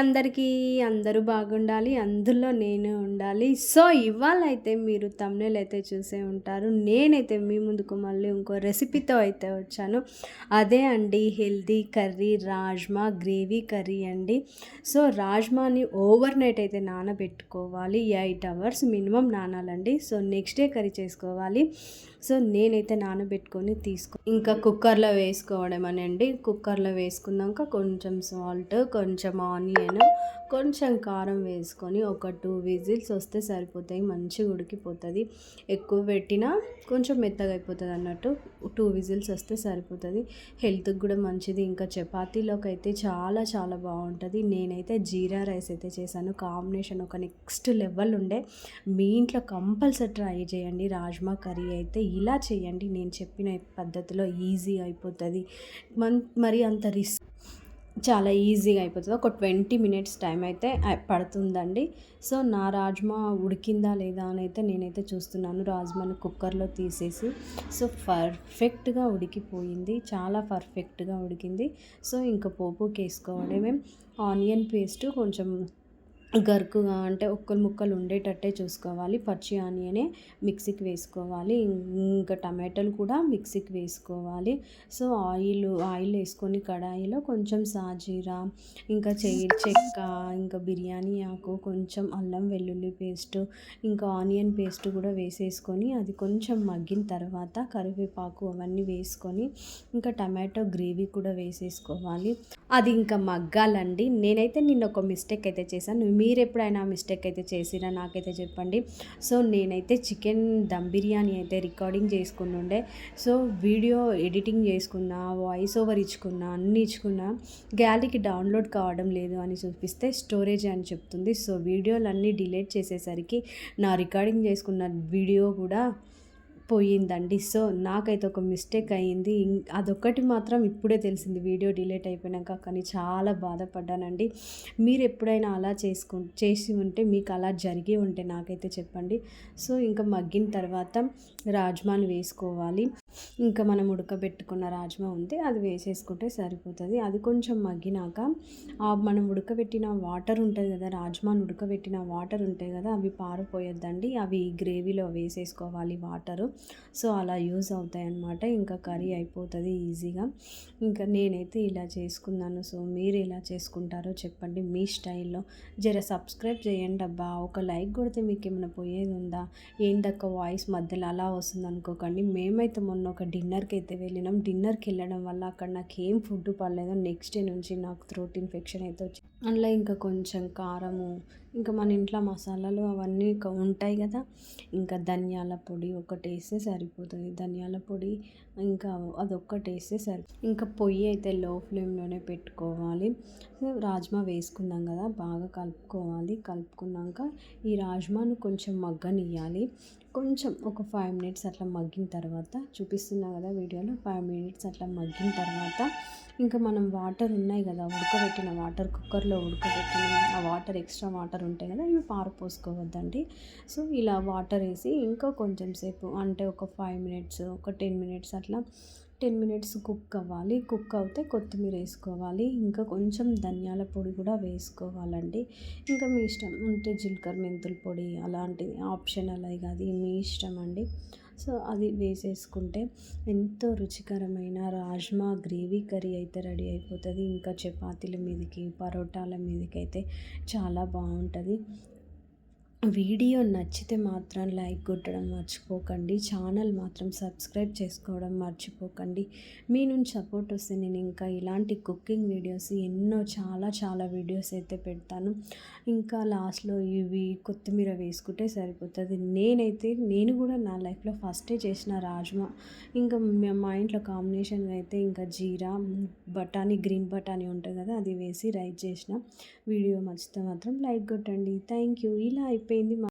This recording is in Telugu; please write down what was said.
అందరికీ అందరూ బాగుండాలి అందులో నేను ఉండాలి. సో ఇవాళ అయితే మీరు తమ్నేలు అయితే చూసే ఉంటారు. నేనైతే మీ ముందుకు మళ్ళీ ఇంకో రెసిపీతో అయితే వచ్చాను. అదే అండి healthy curry rajma gravy curry అండి. సో రాజ్మాని ఓవర్ నైట్ అయితే నానబెట్టుకోవాలి. ఎయిట్ అవర్స్ మినిమం నానాలండి. సో నెక్స్ట్ డే కర్రీ చేసుకోవాలి. సో నేనైతే నానబెట్టుకొని తీసుకో ఇంకా కుక్కర్లో వేసుకోవడం అనండి కుక్కర్లో వేసుకున్నాక కొంచెం సాల్ట్ కొంచెం ఆనియన్ కొంచెం కారం వేసుకొని ఒక టూ విజిల్స్ వస్తే సరిపోతాయి మంచిగా ఉడికిపోతుంది. ఎక్కువ పెట్టినా కొంచెం మెత్తగా అయిపోతుంది అన్నట్టు టూ విజిల్స్ వస్తే సరిపోతుంది. హెల్త్కి కూడా మంచిది. ఇంకా చపాతీలోకి అయితే చాలా చాలా బాగుంటుంది. నేనైతే జీరా రైస్ అయితే చేశాను. కాంబినేషన్ ఒక నెక్స్ట్ లెవెల్ ఉండే. మీ ఇంట్లో కంపల్సరీ ట్రై చేయండి. రాజ్మా కర్రీ అయితే ఇలా చేయండి. నేను చెప్పిన పద్ధతిలో ఈజీ అయిపోతుంది. మన్ మరి అంత రిస్క్ చాలా ఈజీగా అయిపోతుంది. ఒక ట్వంటీ మినిట్స్ టైం అయితే పడుతుందండి. సో నా రాజ్మా ఉడికిందా లేదా అని అయితే నేనైతే చూస్తున్నాను. రాజ్మాని కుక్కర్లో తీసేసి సో పర్ఫెక్ట్గా ఉడికిపోయింది. చాలా పర్ఫెక్ట్గా ఉడికింది. సో ఇంకా పోపుకి వేసుకోవడమే ఆనియన్ పేస్ట్ కొంచెం గరుకుగా అంటే ఒక్కలు ముక్కలు ఉండేటట్టే చూసుకోవాలి. పచ్చి ఆనియనే మిక్సీకి వేసుకోవాలి. ఇంకా టమాటాలు కూడా మిక్సీకి వేసుకోవాలి. సో ఆయిల్ ఆయిల్ వేసుకొని కడాయిలో కొంచెం సాజీరా ఇంకా చెయ్యి చెక్క ఇంకా బిర్యానీ ఆకు కొంచెం అల్లం వెల్లుల్లి పేస్ట్ ఇంకా ఆనియన్ పేస్ట్ కూడా వేసేసుకొని అది కొంచెం మగ్గిన తర్వాత కరివేపాకు అవన్నీ వేసుకొని ఇంకా టమాటో గ్రేవీ కూడా వేసేసుకోవాలి. అది ఇంకా మగ్గాలండి. నేనైతే నిన్న ఒక మిస్టేక్ అయితే చేశాను. మీరు ఎప్పుడైనా మిస్టేక్ అయితే చేసినా నాకైతే చెప్పండి. సో నేనైతే చికెన్ దమ్ బిర్యానీ అయితే రికార్డింగ్ చేసుకుని ఉండే సో వీడియో ఎడిటింగ్ చేసుకున్నా వాయిస్ ఓవర్ ఇచ్చుకున్నా అన్ని ఇచ్చుకున్నా గ్యాలరీకి డౌన్లోడ్ కావడం లేదు అని చూపిస్తే స్టోరేజ్ అని చెప్తుంది. సో వీడియోలు అన్నీ డిలీట్ చేసేసరికి నా రికార్డింగ్ చేసుకున్న వీడియో కూడా పోయిందండి. సో నాకైతే ఒక మిస్టేక్ అయ్యింది. అదొక్కటి మాత్రం ఇప్పుడే తెలిసింది. వీడియో డిలేట్ అయిపోయాక కానీ చాలా బాధపడ్డానండి. మీరు ఎప్పుడైనా అలా చేసుకు చేసి ఉంటే మీకు అలా జరిగి ఉంటే నాకైతే చెప్పండి. సో ఇంకా మగ్గిన తర్వాత రాజ్మాని వేసుకోవాలి. ఇంకా మనం ఉడకబెట్టుకున్న రాజ్మా ఉంది. అది వేసేసుకుంటే సరిపోతుంది. అది కొంచెం మగ్గినాక మనం ఉడకబెట్టిన వాటర్ ఉంటుంది కదా రాజ్మాని ఉడకబెట్టిన వాటర్ ఉంటాయి కదా అవి పారిపోయొద్దండి. అవి గ్రేవీలో వేసేసుకోవాలి వాటరు. సో అలా యూజ్ అవుతాయి అన్నమాట ఇంకా కర్రీ అయిపోతుంది ఈజీగా. ఇంకా నేనైతే ఇలా చేసుకున్నాను. సో మీరు ఎలా చేసుకుంటారో చెప్పండి మీ స్టైల్లో. జర సబ్స్క్రైబ్ చేయండి అబ్బా. ఒక లైక్ కొడితే మీకు ఏమైనా పోయేది ఉందా ఏంటక్క వాయిస్ మధ్యలో అలా వస్తుంది అనుకోకండి మేమైతే మొన్న ఒక డిన్నర్కి అయితే వెళ్ళినాం. డిన్నర్కి వెళ్ళడం వల్ల అక్కడ నాకు ఏం ఫుడ్ పడలేదు నెక్స్ట్ డే నుంచి నాకు థ్రోట్ ఇన్ఫెక్షన్ అయితే వచ్చింది అందులో ఇంకా కొంచెం కారము ఇంకా మన ఇంట్లో మసాలాలు అవన్నీ ఉంటాయి కదా. ఇంకా ధనియాల పొడి ఒకటి వేస్తే సరిపోతుంది. ధనియాల పొడి ఇంకా అదొక్కటి వేస్తే సరి ఇంకా పొయ్యి అయితే లో ఫ్లేమ్లోనే పెట్టుకోవాలి. రాజ్మా వేసుకున్నాం కదా బాగా కలుపుకోవాలి. కలుపుకున్నాక ఈ రాజ్మాను కొంచెం మగ్గనియ్యాలి. కొంచెం ఒక ఫైవ్ మినిట్స్ అట్లా మగ్గిన తర్వాత చూపిస్తున్నా కదా వీడియోలో ఫైవ్ మినిట్స్ అట్లా మగ్గిన తర్వాత ఇంకా మనం వాటర్ ఉన్నాయి కదా ఉడకబెట్టిన వాటర్ కుక్కర్లో ఉడకబెట్టిన ఆ వాటర్ ఎక్స్ట్రా వాటర్ ఉంటాయి కదా ఇవి పారపోసుకోవద్దండి. సో ఇలా వాటర్ వేసి ఇంకా కొంచెం సేపు అంటే ఒక ఫైవ్ మినిట్స్ ఒక టెన్ మినిట్స్ అట్లా టెన్ మినిట్స్ కుక్ అవ్వాలి. కుక్ అవుతే కొత్తిమీర వేసుకోవాలి. ఇంకా కొంచెం ధనియాల పొడి కూడా వేసుకోవాలండి. ఇంకా మీ ఇష్టం ఉంటే జీలకర్ర మెంతుల పొడి అలాంటిది ఆప్షనల్ అది మీ ఇష్టం అండి. సో అది వేసేసుకుంటే ఎంతో రుచికరమైన రాజ్మా గ్రేవీ కర్రీ అయితే రెడీ అయిపోతుంది. ఇంకా చపాతీల మీదకి పరోటాల మీదకి అయితే చాలా బాగుంటుంది. వీడియో నచ్చితే మాత్రం లైక్ కొట్టడం మర్చిపోకండి. ఛానల్ మాత్రం సబ్స్క్రైబ్ చేసుకోవడం మర్చిపోకండి. మీ నుంచి సపోర్ట్ వస్తే నేను ఇంకా ఇలాంటి కుకింగ్ వీడియోస్ ఎన్నో చాలా చాలా వీడియోస్ అయితే పెడతాను. ఇంకా లాస్ట్లో ఇవి కొత్తిమీర వేసుకుంటే సరిపోతుంది. నేనైతే నేను కూడా నా లైఫ్లో ఫస్టే చేసిన రాజ్మా. ఇంకా మా ఇంట్లో కాంబినేషన్గా అయితే ఇంకా జీరా బఠానీ గ్రీన్ బఠానీ ఉంటుంది కదా అది వేసి రైస్ చేసిన వీడియో నచ్చితే మాత్రం లైక్ కొట్టండి. Thank you. ఇలా అయిపోయి అయిపోయింది